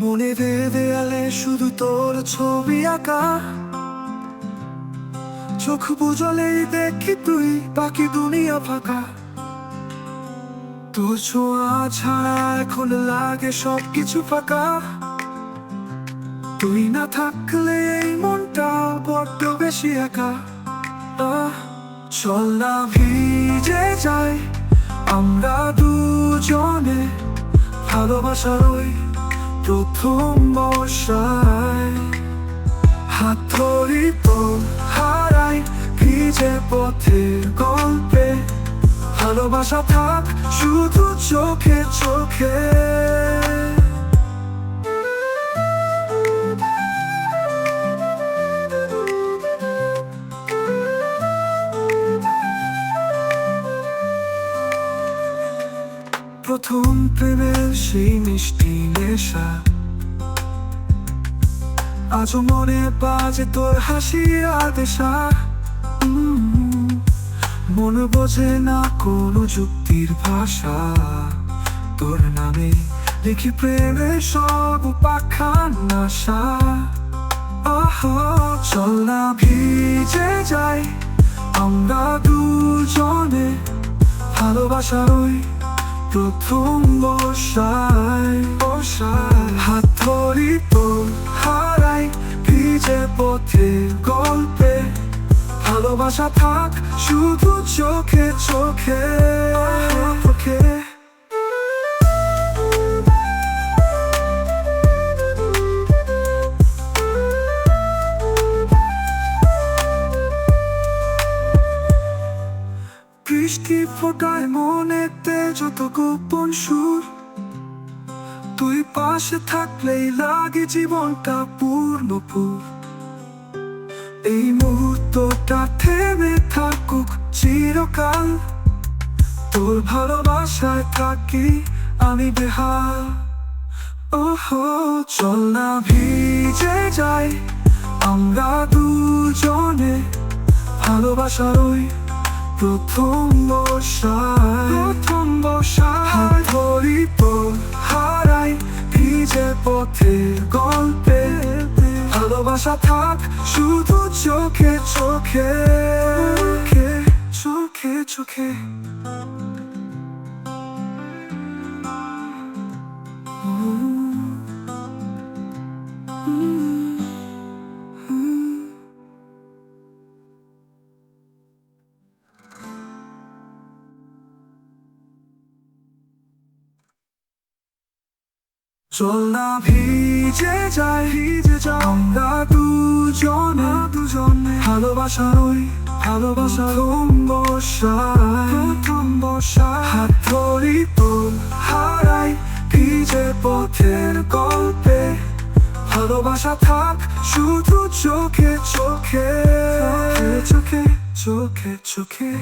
মনে দেয়ালে শুধু তোর ছবি আঁকা। চোখ বুঝলেই দেখি তুই, বাকি দুনিয়া ফাঁকা। তোর ছোঁয়া ছাড়া এখন লাগে সবকিছু ফাঁকা। তুই না থাকলে এই মনটা বড্ড বেশি একা। চল না ভিজে যাই, আমরা দুজন ভালোবাসার ওই প্রথম বর্ষায়। হাত ধরি তোর হারাই পথের গল্পে। ভালোবাসা থাক শুধু চোখে চোখে। প্রথম প্রেমের সেই মিষ্টি নেশা। আজও মনে বাজে তোর হাসি আদেশা মন বোঝে না কোনো যুক্তির ভাষা। তোর নামে লিখি প্রেমের সব পাখান নাশা আহ, চল না ভিজে যাই। আমরা দুজনে ভালোবাসার ওই প্রথম বসায় বসায় হাত ধরি তোর হারাই ভিজে পথে গল্পে। ভালোবাসা থাক শুধু চোখে চোখে। বৃষ্টি ফোটায় মনেতে যত গোপন সুর। তুই পাশে থাকলেই লাগে জীবনটা পূর্ণপুর। এই মুহূর্তটা থেমে থাকুক চিরকাল। তোর ভালোবাসায় থাকি আমি বেহাল। ওহো, চল না ভিজে যাই। আমরা দুজনে ভালোবাসার ওই প্রথম বসায় প্রথম বসায় ধরি হারাই ভিজে পথে গল্পে, ভালোবাসা থাক শুধু চোখে চোখে চোখে চোখে চোখে। চল না ভিজে যাই ভিজে যাই আমরা দুজনে দুজনে ভালোবাসার ওই ভালোবাসা প্রথম বর্ষায়। প্রথম বর্ষায় হাত ধরি তোর হারাই, ভিজে পথের গল্পে। ভালোবাসা থাক শুধু চোখে। চোখে চোখে চোখে চোখে।